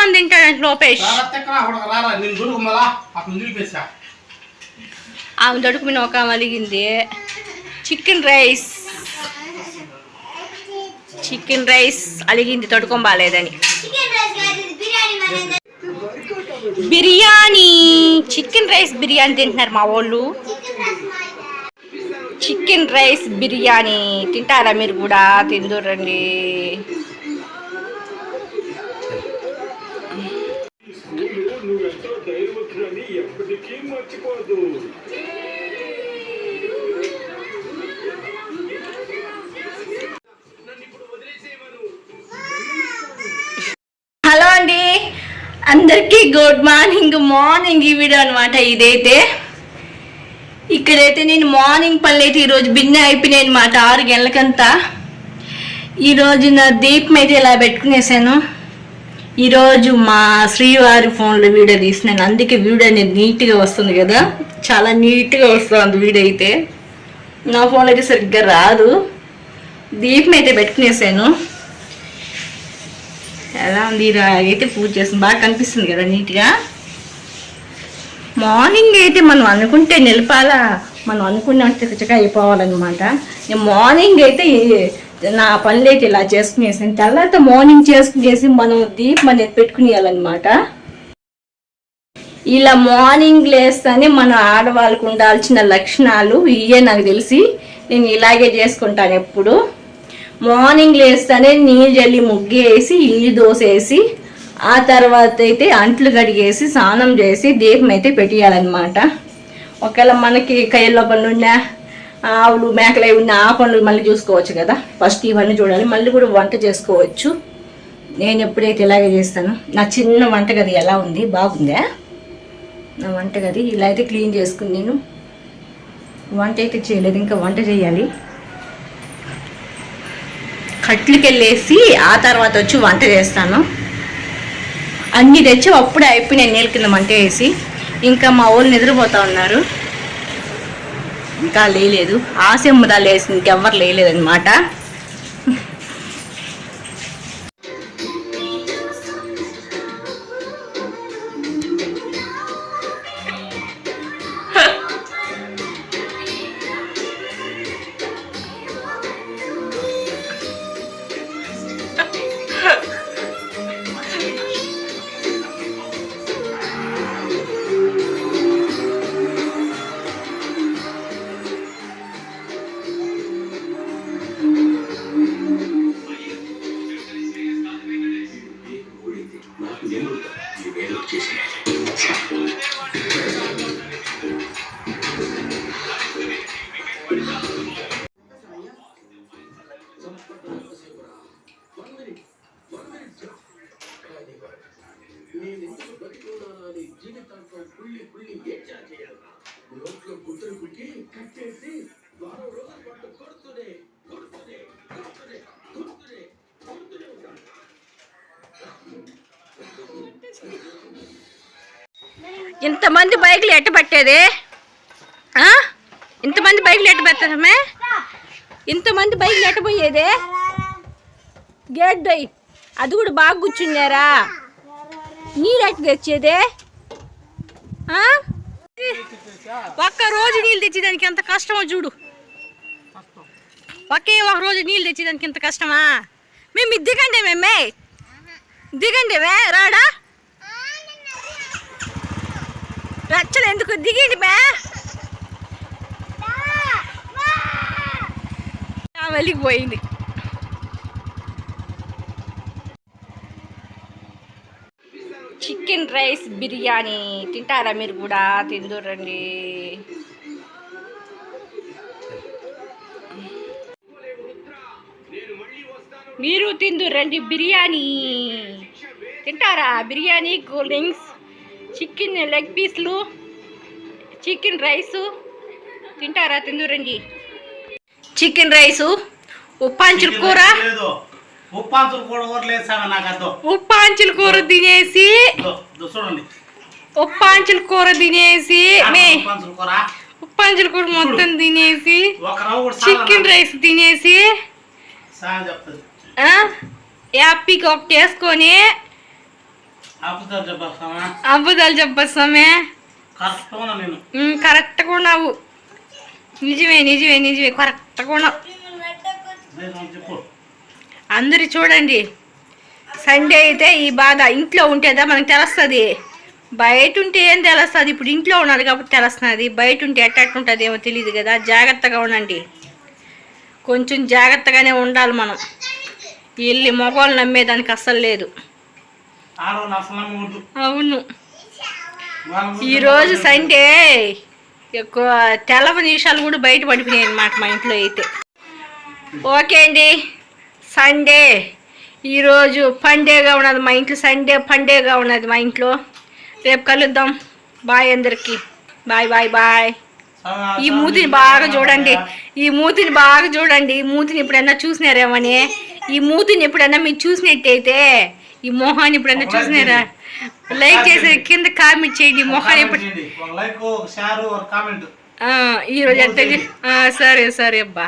మంది తింటాడంట లోపేష్. ఆమె దొడుకు ఒక మలిగింది చికెన్ రైస్. చికెన్ రైస్ అలిగింది తడుకొని బాగాలేదని బిర్యానీ చికెన్ రైస్ బిర్యానీ తింటున్నారు మా వాళ్ళు. Chicken rice biryani. తింటారా మీరు కూడా? తిందురండి నువ్వెంతో ఎప్పటికీ మర్చిపోదు. హలో అండి. అందరికీ గుడ్ మార్నింగ్ మార్నింగ్ ఈ వీడియో అనమాట ఇదైతే. ఇక్కడైతే నేను మార్నింగ్ పనులు అయితే ఈరోజు బిన్నె అయిపోయినాయి అనమాట ఆరు గంటలకంతా. ఈరోజు నా దీపం అయితే ఇలా పెట్టుకునేసాను. ఈరోజు మా శ్రీవారి ఫోన్లో వీడియో తీసినాను అందుకే వీడియో అనేది నీట్గా వస్తుంది కదా. చాలా నీట్గా వస్తుంది వీడియో అయితే. నా ఫోన్ అయితే సరిగ్గా రాదు. దీపం అయితే పెట్టుకునేసాను. ఎలా ఉంది? అయితే పూజ చేస్తుంది. బాగా కనిపిస్తుంది కదా నీట్గా. మార్నింగ్ అయితే మనం అనుకుంటే నిలపాలా? మనం అనుకున్నట్టు చక్కగా అయిపోవాలన్నమాట. నేను మార్నింగ్ అయితే నా పనులు అయితే ఇలా చేసుకునేసాను. తర్వాత మార్నింగ్ చేసుకునేసి మనం దీపం అనేది పెట్టుకునేయాలన్నమాట. ఇలా మార్నింగ్ లేస్తేనే మన ఆడవాళ్ళకు ఉండాల్సిన లక్షణాలు ఇవే నాకు తెలిసి నేను ఇలాగే చేసుకుంటాను ఎప్పుడు. మార్నింగ్ లేస్తానే నీళ్ళు జల్లి ముగ్గేసి ఇల్లు దోసేసి ఆ తర్వాత అయితే అంట్లు కడిగేసి స్నానం చేసి దీపం అయితే పెట్టేయాలన్నమాట. ఒకవేళ మనకి కయ్యలో పనులున్నా ఆవులు మేకలు అవి ఉన్న ఆ పనులు మళ్ళీ చూసుకోవచ్చు కదా. ఫస్ట్ ఇవన్నీ చూడాలి. మళ్ళీ కూడా వంట చేసుకోవచ్చు. నేను ఎప్పుడైతే ఇలాగే చేస్తాను నా చిన్న వంటగది ఎలా ఉంది? బాగుందా? నా వంటగది ఇలా అయితే క్లీన్ చేసుకుని నేను వంట అయితే చేయలేదు. ఇంకా వంట చేయాలి. కట్లకి వెళ్ళేసి ఆ తర్వాత వచ్చి వంట చేస్తాను. అన్నీ తెచ్చి అప్పుడే అయిపోయి నేను నీళ్ళ కింద మంట వేసి. ఇంకా మా వాళ్ళు నిద్రపోతా ఉన్నారు. ఇంకా లేలేదు. ఆశమ్మదా లేసి ఇంకెవ్వరు లేలేదన్నమాట ఇంతమంది బైకులు ఎట్ట పట్టేది? ఆ? ఇంతమంది బైకులు ఎట్ట పెట్టడమే? ఇంతమంది బైకులు ఎట్టపోయేదే గేట్ దొయ్యి అది కూడా బాగా కూర్చున్నారా? నీళ్ళు తెచ్చేదే? ఒక్క రోజు నీళ్ళు తెచ్చేదానికి ఎంత కష్టమో చూడు. ఒకే ఒక రోజు నీళ్ళు తెచ్చేదానికి ఎంత కష్టమా? మేము దిగండి మేమే దిగండి మే రాడా? రచ్చలు ఎందుకు దిగండి మే? వెలిగిపోయింది చికెన్ రైస్ బిర్యానీ. తింటారా మీరు కూడా? తిందురండి మీరు తిందురండి బిర్యానీ. తింటారా? Biryani cool drinks chicken leg పీస్లు chicken rice. తింటారా? తిందురండి చికెన్ రైసు ఉప్పాంచుల కూర. లేదు ఉప్పాంతులు కూడా ఊరలేదు సామె నాకు అర్థం. ఉప్పాంచుల కూర తినేసి ఇదో, ఇదో చూడండి. ఉప్పాంచుల కూర తినేసి మే ఉప్పాంతులు కూర. ఉప్పాంచుల కూర మొత్తం తినేసి కూడా చికెన్ రైస్ తినేసి యాపీకి ఒకటి వేసుకొని అబద్ధాలు చెప్పొస్తామే కరెక్ట్ ఉన్నావు. నిజమే నిజమే నిజమే దేశం చెప్పు. అందరు చూడండి. సండే అయితే ఈ బాధ ఇంట్లో ఉంటేదా మనకు తెలుస్తుంది. బయట ఉంటే ఏం తెలుస్తుంది? ఇప్పుడు ఇంట్లో ఉన్నారు కాబట్టి తెలుస్తుంది. బయట ఉంటే ఎట్టట్టుంటుంది ఏమో తెలియదు కదా. జాగ్రత్తగా ఉండండి. కొంచెం జాగ్రత్తగానే ఉండాలి మనం. వీళ్ళు మగవాళ్ళు నమ్మేదానికి అస్సలు లేదు. అవును. ఈరోజు సండే ఎక్కువ తెలవ నిమిషాలు కూడా బయట పడిపోయాయి అన్నమాట మా ఇంట్లో అయితే. ఓకే అండి. సండే. ఈరోజు పండేగా ఉన్నది మా ఇంట్లో సండే పండేగా ఉన్నది మా ఇంట్లో. రేపు కలుద్దాం. బాయ్ అందరికి. Bye bye bye. ఈ మూతిని బాగా చూడండి. ఈ మూతిని బాగా చూడండి. ఈ మూతిని ఎప్పుడన్నా చూసినారేమని ఈ మూతిని ఎప్పుడన్నా మీరు చూసినట్టయితే ఈ మొహాన్ని లైక్ చూసినారా? లైక్ చేసి కింద కామెంట్ చేయండి. మొహాన్ని ఎప్పుడు ఈరోజు ఎంత సరే సరే అబ్బా.